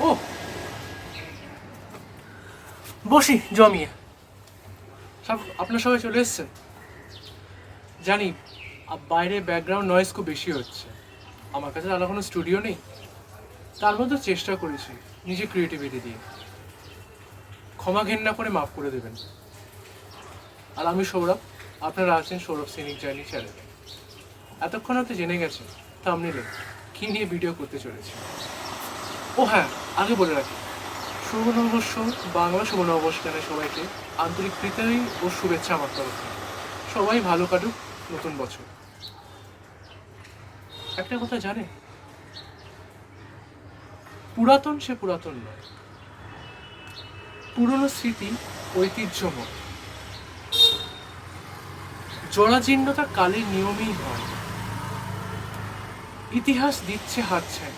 ও! বসি, জমিয়ে। সব আপনার সবাই চলে এসছেন জানি বাইরে ব্যাকগ্রাউন্ড নয়েজ খুব বেশি হচ্ছে। আমার কাছে আলাদা কোনো স্টুডিও নেই। তার মধ্যে চেষ্টা করেছি, নিজে ক্রিয়েটিভিটি দিয়ে। ক্ষমা ঘেন্না করে মাফ করে দেবেন। আর আমি সৌরভ, আপনারা আছেন সৌরভ সিনিক জার্নি চ্যানেলে এতক্ষণ আপনি জেনে গেছেন থামনিলে কি নিয়ে ভিডিও করতে চলেছি। ও হ্যাঁ আগে বলে রাখি, শুভ বাংলা শুভ জানাই সবাইকে। আন্তরিক প্রীতি ও শুভেচ্ছা আমার তরফ। সবাই ভালো কাটুক, নতুন বছর। একটা কথা জানে পুরাতন সে পুরাতন নয়। পুরনো স্মৃতি ঐতিহ্যময়। জরাজীর্ণতা কালের নিয়মেই হয়। ইতিহাস দিচ্ছে হাত ছায়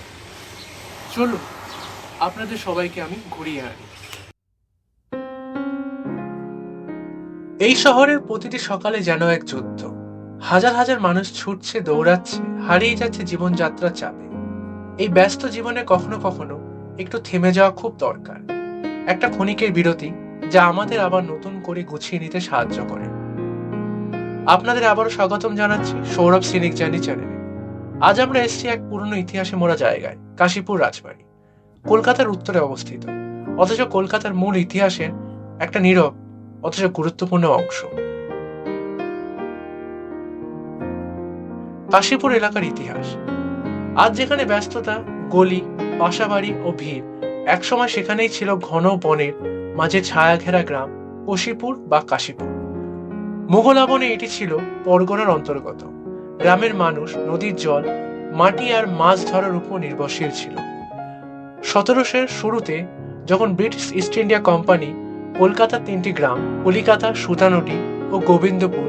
চলুন আপনাদের সবাইকে আমি ঘুরিয়ে আনি। এই শহরের প্রতিটি সকালে যেন এক যুদ্ধ। হাজার হাজার মানুষ ছুটছে, দৌড়াচ্ছে, হারিয়ে যাচ্ছে জীবনযাত্রার চাপে। এই ব্যস্ত জীবনে কখনো কখনো একটু থেমে যাওয়া খুব দরকার। একটা ক্ষণিকের বিরতি যা আমাদের আবার নতুন করে গুছিয়ে নিতে সাহায্য করে। আপনাদের আবারও স্বাগতম জানাচ্ছি সৌরভ সিনিক জানি চ্যানেলে। আজ আমরা এসেছি এক পুরনো ইতিহাসে মোড়া জায়গায়, কাশীপুর রাজবাড়ি। কলকাতার উত্তরে অবস্থিত। অথচ কলকাতার মূল ইতিহাসের একটা নীরব, অথচ গুরুত্বপূর্ণ অংশ। কাশীপুর এলাকার ইতিহাস। আজ যেখানে ব্যস্ততা, গলি, বাসাবাড়ি ও ভিড়, একসময় সেখানেই ছিল ঘন বনের মাঝে ছায়া ঘেরা গ্রাম, কশিপুর বা কাশীপুর। মুঘল আমলে এটি ছিল পরগনার অন্তর্গত। গ্রামের মানুষ নদীর জল, মাটি আর মাছ ধরার উপর নির্ভরশীল ছিল। সতেরোশোর শুরুতে যখন ব্রিটিশ ইস্ট ইন্ডিয়া কোম্পানি কলকাতার তিনটি গ্রাম, কলিকাতা, সুতানুটি ও গোবিন্দপুর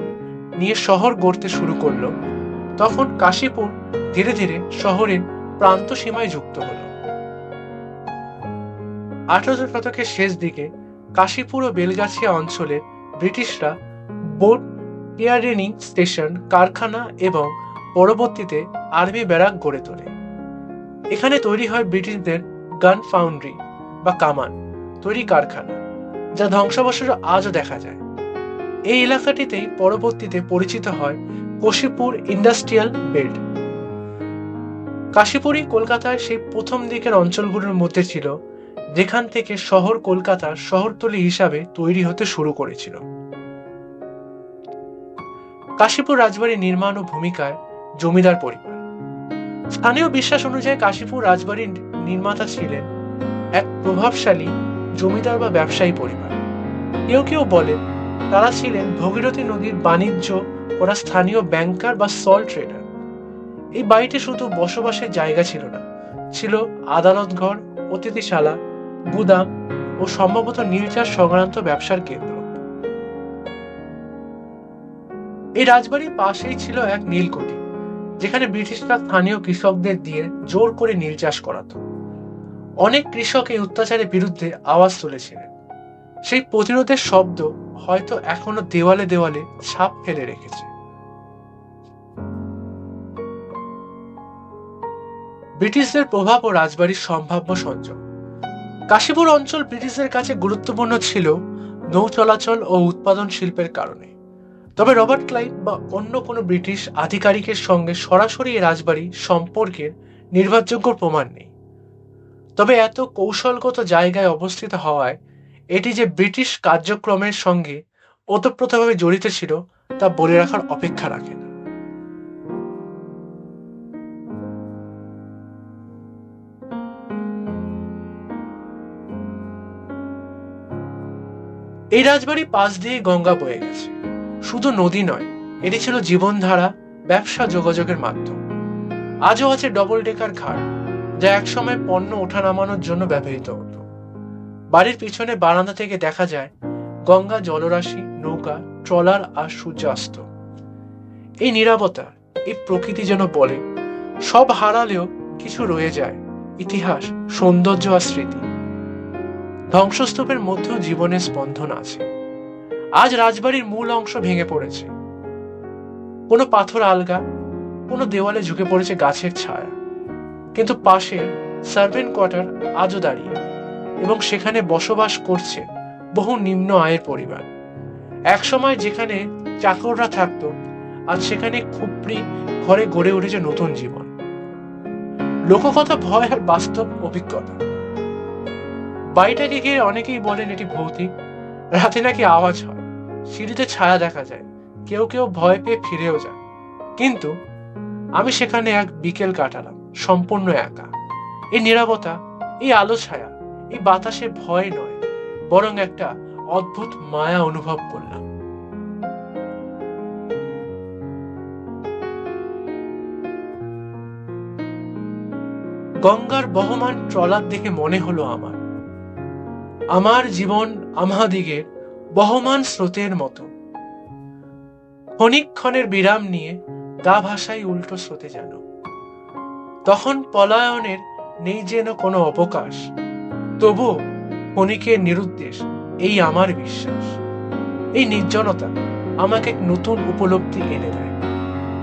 নিয়ে শহর গড়তে শুরু করল, তখন কাশীপুর ধীরে ধীরে শহরের প্রান্ত সীমায় যুক্ত হলো। আঠারোশো শতকের শেষ দিকে কাশীপুর ও বেলগাছিয়া অঞ্চলে ব্রিটিশরা বোট টিয়ারেনিং স্টেশন, কারখানা এবং পরবর্তীতে আর্মি ব্যারাক গড়ে তোলে। এখানে তৈরি হয় ব্রিটিশদের গান ফাউন্ড্রি বা কামান, তৈরি কারখানা, যা ধ্বংসাবশেষ আজও দেখা যায়। এই এলাকাটিতেই পরবর্তীতে পরিচিত হয় কশিপুর ইন্ডাস্ট্রিয়াল বেল্ট। কাশীপুরই কলকাতার সেই প্রথম দিকের অঞ্চলগুলোর মধ্যে ছিল, যেখান থেকে শহর কলকাতার শহরতলি হিসাবে তৈরি হতে শুরু করেছিল। কাশীপুর রাজবাড়ি নির্মাণ ও ভূমিকায় জমিদার পরিবার। স্থানীয় বিশ্বাস অনুযায়ী কাশীপুর রাজবাড়ির নির্মাতা ছিলেন এক প্রভাবশালী জমিদার বা ব্যবসায়ী পরিবার। কেউ কেউ বলেন তারা ছিলেন ভগীরথী নদীর বাণিজ্য ওরা স্থানীয় ব্যাংকার বা সল ট্রেডার। এই বাড়িটি শুধু বসবাসের জায়গা ছিল না, ছিল আদালত ঘর অতিথিশালা, গুদাম ও সম্ভবত নীলচাষ সংক্রান্ত ব্যবসার কেন্দ্র। এই রাজবাড়ির পাশেই ছিল এক নীলকুঠি, যেখানে ব্রিটিশরা স্থানীয় কৃষকদের দিয়ে জোর করে নীল চাষ করাতো। অনেক কৃষক এই অত্যাচারের বিরুদ্ধে আওয়াজ তুলেছিলেন। সেই প্রতিরোধের শব্দ হয়তো এখনও দেওয়ালে দেওয়ালে ছাপ ফেলে রেখেছে। ব্রিটিশদের প্রভাব ও রাজবাড়ির সম্ভাব্য সংযোগ। কাশীপুর অঞ্চল ব্রিটিশদের কাছে গুরুত্বপূর্ণ ছিল নৌ চলাচল ও উৎপাদন শিল্পের কারণে। তবে রবার্ট ক্লাইভ বা অন্য কোনো ব্রিটিশ আধিকারিকের সঙ্গে সরাসরি এই রাজবাড়ি সম্পর্কের নির্ভরযোগ্য প্রমাণ নেই। তবে এত কৌশলগত জায়গায় অবস্থিত হওয়ায় এটি যে ব্রিটিশ কার্যক্রমের সঙ্গে ওতপ্রোতভাবে জড়িত ছিল, তা বলে রাখার অপেক্ষা রাখে না। এই রাজবাড়ি পাশ দিয়ে গঙ্গা বয়ে গেছে। শুধু নদী নয়, এটি ছিল জীবনধারা, ব্যবসা যোগাযোগের মাধ্যম। আজও আছে ডবল ডেকার ঘাট, যা একসময় পণ্য ওঠা নামানোর জন্য ব্যবহৃত হতো। বাড়ির পিছনে বারান্দা থেকে দেখা যায়, গঙ্গা জলরাশি, নৌকা, ট্রলার আর সূর্যাস্ত। এই নিরাপত্তা এই প্রকৃতি যেন বলে, সব হারালেও কিছু রয়ে যায়, ইতিহাস, সৌন্দর্য আর স্মৃতি। ধ্বংসস্তূপের মধ্যেও জীবনের স্পন্দন আছে। আজ রাজবাড়ির মূল অংশ ভেঙে পড়েছে। কোনো পাথর আলগা, কোনো দেওয়ালে ঝুঁকে পড়েছে গাছের ছায়া। কিন্তু পাশে সার্ভেন্ট কোয়ার্টার আজও দাঁড়িয়ে এবং সেখানে বসবাস করছে বহু নিম্ন আয়ের পরিবার। একসময় যেখানে চাকররা থাকতো, আজ সেখানে খুপড়ি ঘরে গড়ে উঠেছে নতুন জীবন। লোককথা ভয় আর বাস্তব অভিজ্ঞতা। বাড়িটাকে গিয়ে অনেকেই বলেন এটি ভৌতিক, রাতে নাকি আওয়াজ হয়। সিঁড়িতে ছায়া দেখা যায়। কেউ কেউ ভয় পেয়ে ফিরেও যায়। কিন্তু আমি সেখানে এক বিকেল কাটালাম, সম্পূর্ণ একা। এই নিরাপত্তা এই আলো ছায়া, এই বাতাসে ভয় নয়, বরং একটা অদ্ভুত মায়া অনুভব করলাম। গঙ্গার বহমান ট্রলার দেখে মনে হলো আমার। আমার জীবন আমাদিগের বহমান স্রোতের মতো। ক্ষণিকক্ষণের বিরাম নিয়ে গা ভাষাই উল্টো স্রোতে যেন। তখন পলায়নের নেই যেন কোনো অবকাশ। তবুও ক্ষণিকের নিরুদ্দেশ, এই আমার বিশ্বাস। এই নির্জনতা আমাকে এক নতুন উপলব্ধি এনে দেয়।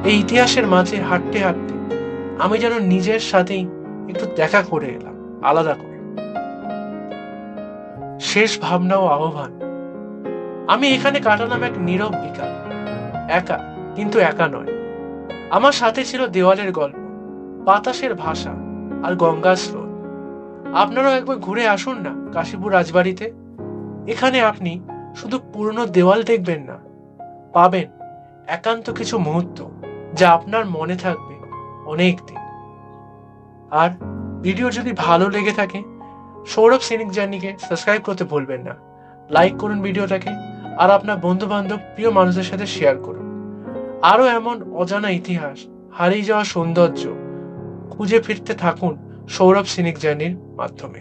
এই ইতিহাসের মাঝে হাঁটতে হাঁটতে আমি যেন নিজের সাথেই একটু দেখা করে এলাম, আলাদা করে। শেষ ভাবনা ও আহ্বান। আমি এখানে কাটালাম এক নীরব বিকাল একা, কিন্তু একা নয়। আমার সাথে ছিল দেওয়ালের গল্প, বাতাসের ভাষা আর গঙ্গার স্রোত। আপনারাও একবার ঘুরে আসুন না কাশীপুর রাজবাড়িতে। এখানে আপনি শুধু পুরনো দেওয়াল দেখবেন না, পাবেন একান্ত কিছু মুহূর্ত যা আপনার মনে থাকবে অনেক দিন। আর ভিডিও যদি ভালো লেগে থাকে, সৌরভ সিনিক জার্নিকে সাবস্ক্রাইব করতে ভুলবেন না। লাইক করুন ভিডিওটাকে। আর আপনার বন্ধু বান্ধব প্রিয় মানুষদের সাথে শেয়ার করুন। আরও এমন অজানা ইতিহাস, হারিয়ে যাওয়া সৌন্দর্য, খুঁজে ফিরতে থাকুন সৌরভ সিনিক জার্নির মাধ্যমে।